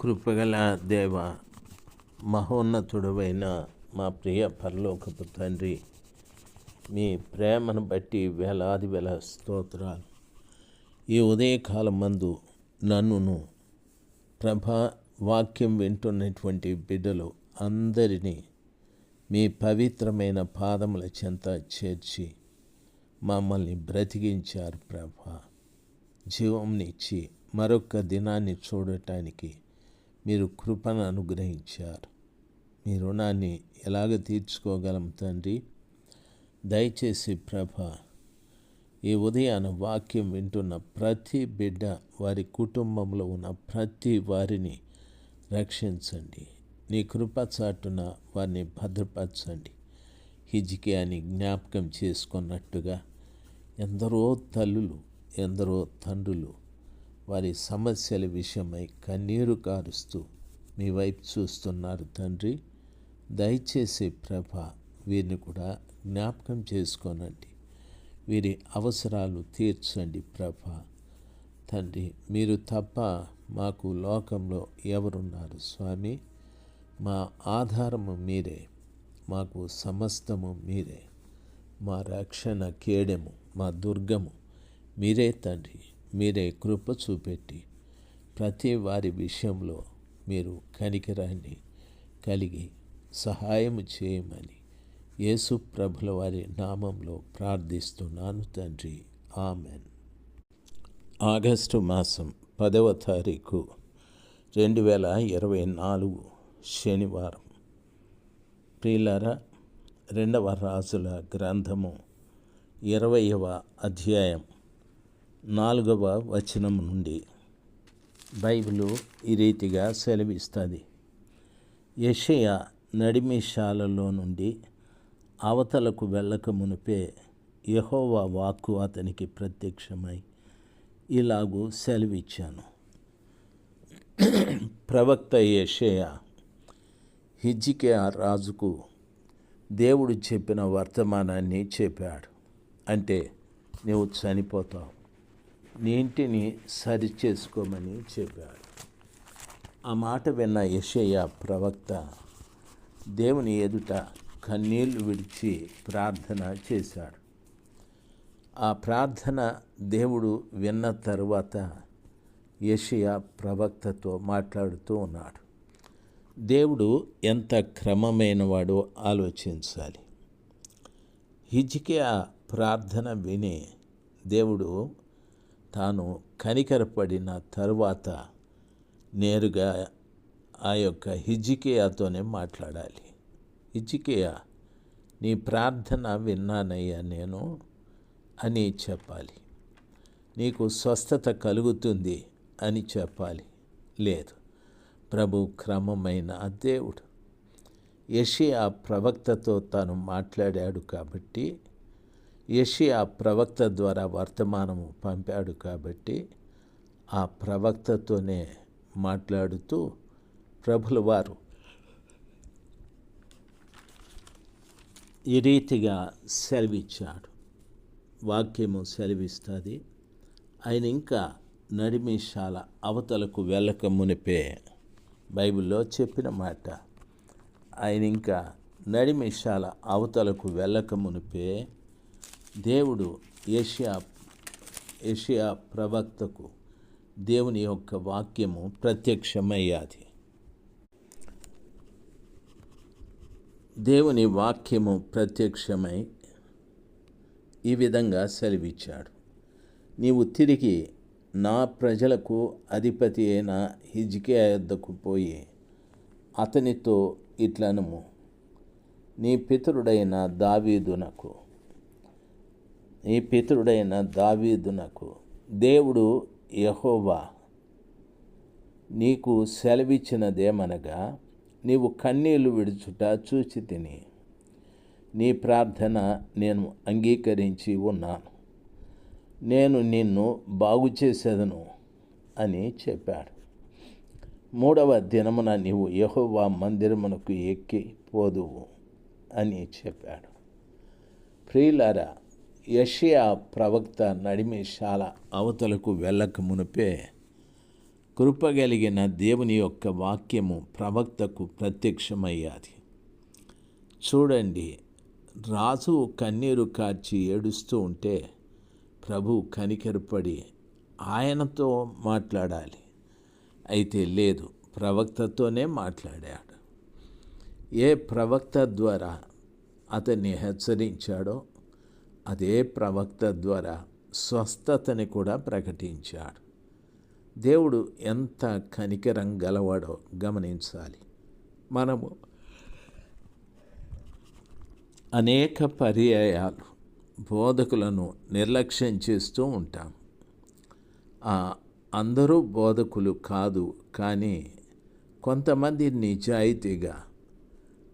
కృపగల దేవ మహోన్నతుడవైన మా ప్రియ పరలోకపు తండ్రి మీ ప్రేమను బట్టి వేలాది వేల స్తోత్రాలు. ఈ ఉదయకాలం మందు నన్నును ప్రభా వాక్యం వింటున్నటువంటి బిడ్డలు అందరినీ మీ పవిత్రమైన పాదముల చెంత చేర్చి మమ్మల్ని బ్రతికించారు ప్రభా. జీవంనిచ్చి మరొక దినాన్ని చూడటానికి మీరు కృపను అనుగ్రహించారు. మీ రుణాన్ని ఎలాగ తీర్చుకోగలం తండ్రి? దయచేసి ప్రభ ఈ ఉదయాన వాక్యం వింటున్న ప్రతి బిడ్డ వారి కుటుంబంలో ఉన్న ప్రతి వారిని రక్షించండి. నీ కృప చాటున వారిని భద్రపరచండి. హిజికి అని జ్ఞాపకం చేసుకున్నట్టుగా ఎందరో తల్లులు ఎందరో తండ్రులు వారి సమస్యల విషయమై కన్నీరు కారుస్తూ మీ వైపు చూస్తున్నారు తండ్రి. దయచేసి ప్రభ వీరిని కూడా జ్ఞాపకం చేసుకోనండి. వీరి అవసరాలు తీర్చండి ప్రభ. తండ్రి మీరు తప్ప మాకు లోకంలో ఎవరున్నారు స్వామి? మా ఆధారము మీరే మాకు సమస్తము మీరే. మా రక్షణ కేడెము మా దుర్గము మీరే తండ్రి. మీరే కృప చూపెట్టి ప్రతి వారి విషయంలో మీరు కనికరాన్ని కలిగి సహాయము చేయమని యేసు ప్రభుల వారి నామంలో ప్రార్థిస్తున్నాను తండ్రి. ఆమెన్. ఆగస్టు మాసం పదవ తారీఖు రెండు వేల ఇరవై నాలుగు శనివారం. ప్రియులారా రెండవ రాజుల గ్రంథము ఇరవయవ అధ్యాయం నాలుగవ వచనం నుండి బైబిలు ఈ రీతిగా సెలవిస్తుంది. యషయ నడిమిశాలలో నుండి అవతలకు వెళ్ళక మునిపే యహోవా వాక్కు అతనికి ప్రత్యక్షమై ఇలాగూ సెలవిచ్చాను. ప్రవక్త యషయ హిజ్జికే రాజుకు దేవుడు చెప్పిన వర్తమానాన్ని చెప్పాడు. అంటే నువ్వు చనిపోతావు. నీటిని సరిచేసుకోమని సరి చేసుకోమని చెప్పాడు. ఆ మాట విన్న యషయ్య ప్రవక్త దేవుని ఎదుట కన్నీళ్ళు విడిచి ప్రార్థన చేశాడు. ఆ ప్రార్థన దేవుడు విన్న తరువాత యషయ ప్రవక్తతో మాట్లాడుతూ ఉన్నాడు. దేవుడు ఎంత క్రమమైన వాడో ఆలోచించాలి. హిజ్కియా ప్రార్థన విని దేవుడు తాను కనికరపడిన తరువాత నేరుగా ఆ యొక్క హిజికేయాతోనే మాట్లాడాలి. హిజికేయా నీ ప్రార్థన విన్నానయ్యా నేను అని చెప్పాలి. నీకు స్వస్థత కలుగుతుంది అని చెప్పాలి. లేదు ప్రభు క్రమమైన దేవుడు. యషియా ప్రవక్తతో తాను మాట్లాడాడు కాబట్టి యషియా ప్రవక్త ద్వారా వర్తమానము పంపాడు కాబట్టి ఆ ప్రవక్తతోనే మాట్లాడుతూ ప్రభుల వారు ఈ రీతిగా సెలవిచ్చాడు. వాక్యము సెలవిస్తుంది. ఆయన ఇంకా నడిమిషాల అవతలకు వెళ్ళక మునిపే బైబిల్లో చెప్పిన మాట. ఆయన ఇంకా నడిమిషాల అవతలకు వెళ్ళక మునిపే దేవుడు ఏషియా ఏషియా ప్రవక్తకు దేవుని యొక్క వాక్యము ప్రత్యక్షమయ్యాది. దేవుని వాక్యము ప్రత్యక్షమై ఈ విధంగా సెలవిచ్చాడు. నీవు తిరిగి నా ప్రజలకు అధిపతి అయిన హిజ్కే యొద్దకు పోయి అతనితో ఇట్లనము. నీ పితరుడైన దావీదునకు నీ పితరుడైన దావీదునకు దేవుడు యహోవా నీకు సెలవిచ్చినదేమనగా నీవు కన్నీళ్ళు విడుచుట చూచి తిని నీ ప్రార్థన నేను అంగీకరించి ఉన్నాను. నేను నిన్ను బాగు చేసేదను అని చెప్పాడు. మూడవ దినమున నీవు యహోవా మందిరమునకు ఎక్కి పోదువు అని చెప్పాడు. ప్రియులారా యషియా ప్రవక్త నడిమి శాల అవతలకు వెళ్ళక మునిపే కృపగలిగిన దేవుని యొక్క వాక్యము ప్రవక్తకు ప్రత్యక్షమయ్యాది. చూడండి రాజు కన్నీరు కార్చి ఏడుస్తూ ఉంటే ప్రభు కనికెరపడి ఆయనతో మాట్లాడాలి. అయితే లేదు ప్రవక్తతోనే మాట్లాడాడు. ఏ ప్రవక్త ద్వారా అతన్ని హెచ్చరించాడో అదే ప్రవక్త ద్వారా స్వస్థతని కూడా ప్రకటించాడు. దేవుడు ఎంత కనికరం గలవాడో గమనించాలి. మనము అనేక పర్యాయాలు బోధకులను నిర్లక్ష్యం చేస్తూ ఉంటాం. అందరూ బోధకులు కాదు కానీ కొంతమంది నిజాయితీగా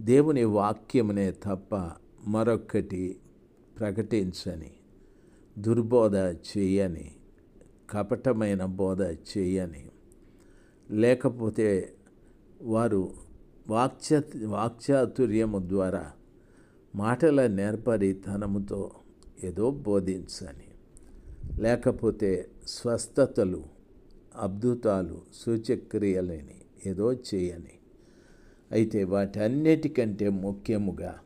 దేవుని వాక్యమునే తప్ప మరొక్కటి ప్రకటించని దుర్బోధ చేయని కపటమైన బోధ చేయని. లేకపోతే వారు వాక్చ వాక్చాతుర్యము ద్వారా మాటల నేర్పరితనముతో ఏదో బోధించని. లేకపోతే స్వస్థతలు అద్భుతాలు సూచక్రియలని ఏదో చేయని. అయితే వాటన్నిటికంటే ముఖ్యముగా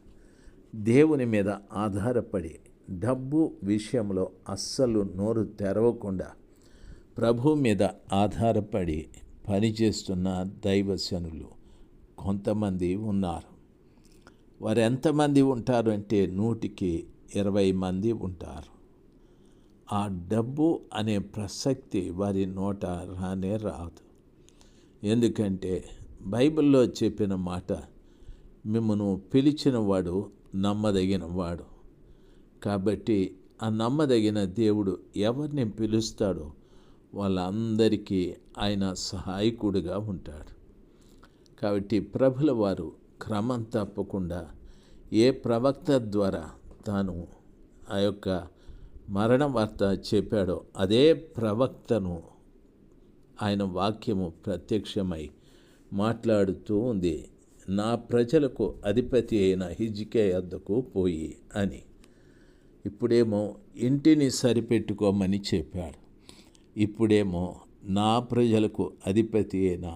దేవుని మీద ఆధారపడి డబ్బు విషయంలో అస్సలు నోరు తెరవకుండా ప్రభు మీద ఆధారపడి పనిచేస్తున్న దైవశనులు కొంతమంది ఉన్నారు. వారు ఎంతమంది ఉంటారు అంటే నూటికి ఇరవై మంది ఉంటారు. ఆ డబ్బు అనే ప్రసక్తి వారి నోట రానే రాదు. ఎందుకంటే బైబిల్లో చెప్పిన మాట మిమ్మను పిలిచిన వాడు నమ్మదగిన వాడు. కాబట్టి ఆ నమ్మదగిన దేవుడు ఎవరిని పిలుస్తాడో వాళ్ళందరికీ ఆయన సహాయకుడిగా ఉంటాడు. కాబట్టి ప్రభుల వారు క్రమం తప్పకుండా ఏ ప్రవక్త ద్వారా తాను ఆ యొక్క మరణ వార్త చెప్పాడో అదే ప్రవక్తను ఆయన వాక్యము ప్రత్యక్షమై మాట్లాడుతూ ఉంది. నా ప్రజలకు అధిపతి అయిన హిజికే వద్దకు పోయి అని. ఇప్పుడేమో ఇంటిని సరిపెట్టుకోమని చెప్పాడు. ఇప్పుడేమో నా ప్రజలకు అధిపతి అయిన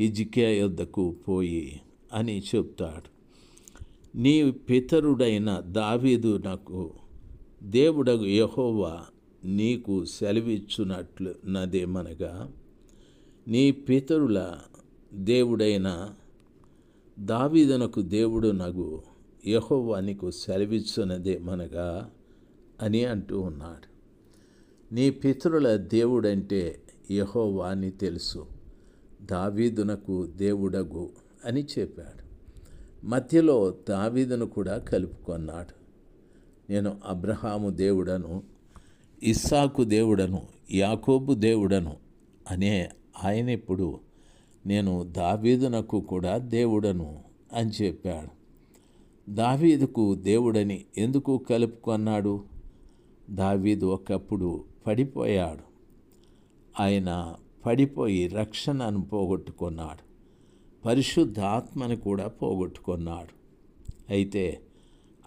హిజికే యొద్దకు పోయి అని చెప్తాడు. నీ పితరుడైన దావీదు నాకు దేవుడగు యహోవా నీకు సెలవిచ్చునట్లు నదేమనగా నీ పితరుల దేవుడైన దావీదనకు దేవుడు నగు యహోవా నీకు సెలవిచ్చునదేమనగా అని అంటూ ఉన్నాడు. నీ పితరుల దేవుడంటే యహోవా అని తెలుసు దావీదునకు దేవుడగు అని చెప్పాడు. మధ్యలో దావీదును కూడా కలుపుకొన్నాడు. నేను అబ్రహాము దేవుడను ఇస్సాకు దేవుడను యాకోబు దేవుడను అనే ఆయన ఇప్పుడు నేను దావీదునకు కూడా దేవుడను అని చెప్పాడు. దావీదుకు దేవుడని ఎందుకు కలుపుకొన్నాడు? దావీదు ఒకప్పుడు పడిపోయాడు. ఆయన పడిపోయి రక్షణను పోగొట్టుకున్నాడు. పరిశుద్ధాత్మను కూడా పోగొట్టుకున్నాడు. అయితే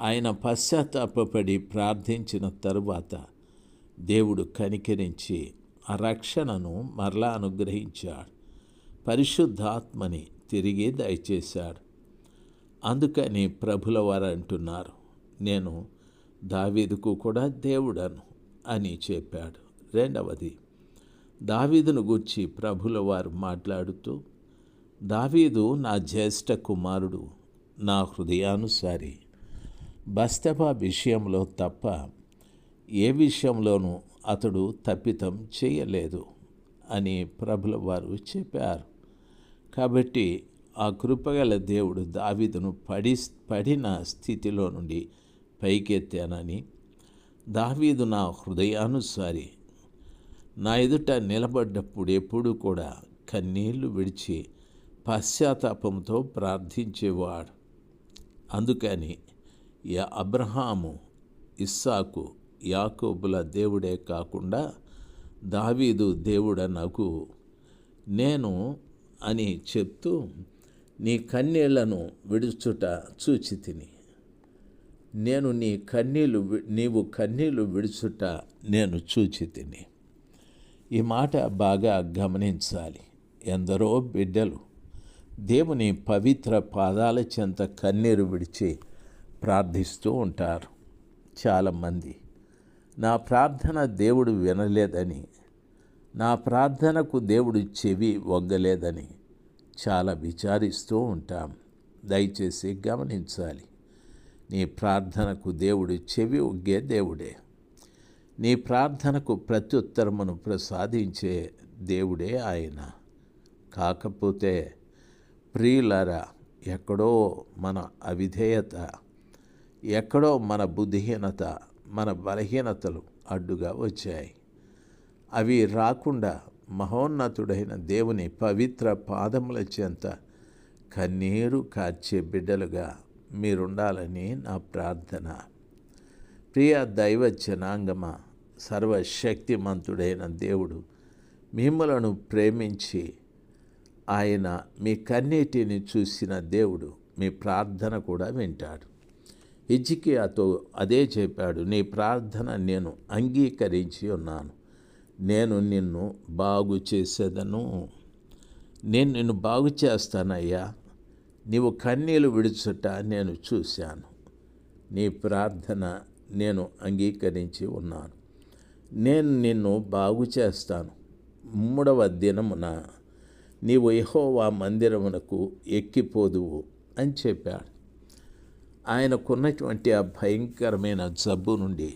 ఆయన పశ్చాత్తాపడి ప్రార్థించిన తరువాత దేవుడు కనికరించి ఆ రక్షణను మరలా అనుగ్రహించాడు. పరిశుద్ధాత్మని తిరిగి దయచేశాడు. అందుకని ప్రభుల వారు అంటున్నారు నేను దావీదుకు కూడా దేవుడను అని చెప్పాడు. రెండవది దావీదును గుర్చి ప్రభుల వారు మాట్లాడుతూ దావీదు నా జ్యేష్ఠ కుమారుడు నా హృదయానుసారి బస్తపా విషయంలో తప్ప ఏ విషయంలోనూ అతడు తప్పితం చేయలేదు అని ప్రభుల వారు చెప్పారు. కాబట్టి ఆ కృపగల దేవుడు దావీదును పడి పడిన స్థితిలో నుండి పైకెత్తానని దావీదు నా హృదయానుసారి. నా ఎదుట నిలబడ్డప్పుడు ఎప్పుడు కూడా కన్నీళ్ళు విడిచి పశ్చాత్తాపంతో ప్రార్థించేవాడు. అందుకని యా అబ్రహాము ఇస్సాకు యాకోబుల దేవుడే కాకుండా దావీదు దేవుడ నాకు నేను అని చెప్తూ నీ కన్నీళ్ళను విడుచుట చూచి తిని నేను నీ కన్నీళ్ళు నీవు కన్నీళ్ళు విడుచుట నేను చూచి తిని ఈ మాట బాగా గమనించాలి. ఎందరో బిడ్డలు దేవుని పవిత్ర పాదాల చెంత కన్నీరు విడిచి ప్రార్థిస్తూ ఉంటారు. చాలామంది నా ప్రార్థన దేవుడు వినలేదని నా ప్రార్థనకు దేవుడు చెవి వంగలేదని చాలా విచారిస్తూ ఉంటాం. దయచేసి గమనించాలి. నీ ప్రార్థనకు దేవుడు చెవి ఒగ్గే దేవుడే. నీ ప్రార్థనకు ప్రత్యుత్తరమును ప్రసాదించే దేవుడే ఆయన. కాకపోతే ప్రియులరా ఎక్కడో మన అవిధేయత ఎక్కడో మన బుద్ధిహీనత మన బలహీనతలు అడ్డుగా వచ్చాయి. అవి రాకుండా మహోన్నతుడైన దేవుని పవిత్ర పాదముల చెంత కన్నీరు కార్చే బిడ్డలుగా మీరుండాలని నా ప్రార్థన. ప్రియ దైవ జనాంగమ సర్వశక్తిమంతుడైన దేవుడు మిమ్మలను ప్రేమించి ఆయన మీ కన్నీటిని చూసిన దేవుడు మీ ప్రార్థన కూడా వింటాడు. హిజ్కియాతో అదే చెప్పాడు నీ ప్రార్థన నేను అంగీకరించి ఉన్నాను. నేను నిన్ను బాగు చేసేదను. నేను నిన్ను బాగు చేస్తానయ్యా. నీవు కన్నీలు విడుచుట నేను చూశాను. నీ ప్రార్థన నేను అంగీకరించి ఉన్నాను. నేను నిన్ను బాగు చేస్తాను. మూడవ దినమున నీవు యహోవా మందిరమునకు ఎక్కిపోదువు అని చెప్పాడు. ఆయనకున్నటువంటి ఆ భయంకరమైన జబ్బు నుండి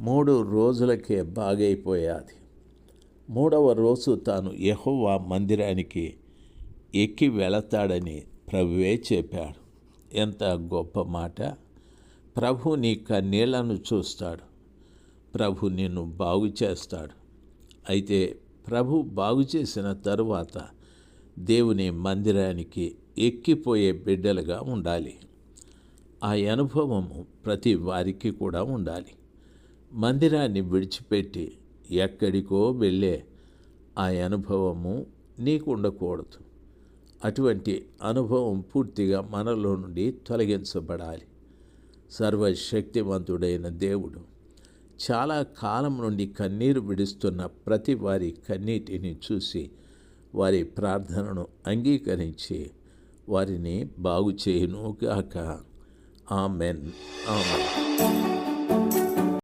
మూడు రోజులకే బాగైపోయాది. మూడవ రోజు తాను యహోవా మందిరానికి ఎక్కి వెళతాడని ప్రభువే చెప్పాడు. ఎంత గొప్ప మాట. ప్రభు నీ కన్నీళ్ళను చూస్తాడు. ప్రభు నిన్ను బాగు చేస్తాడు. అయితే ప్రభు బాగు చేసిన తరువాత దేవుని మందిరానికి ఎక్కిపోయే బిడ్డలుగా ఉండాలి. ఆ అనుభవము ప్రతి వారికి కూడా ఉండాలి. మందిరాన్ని విడిచిపెట్టి ఎక్కడికో వెళ్ళే ఆ అనుభవము నీకు ఉండకూడదు. అటువంటి అనుభవం పూర్తిగా మనలో నుండి తొలగించబడాలి. సర్వశక్తివంతుడైన దేవుడు చాలా కాలం నుండి కన్నీరు విడుస్తున్న ప్రతి వారి కన్నీటిని చూసి వారి ప్రార్థనను అంగీకరించి వారిని బాగు చేయును గాక ఆమెన్. ఆమెన్.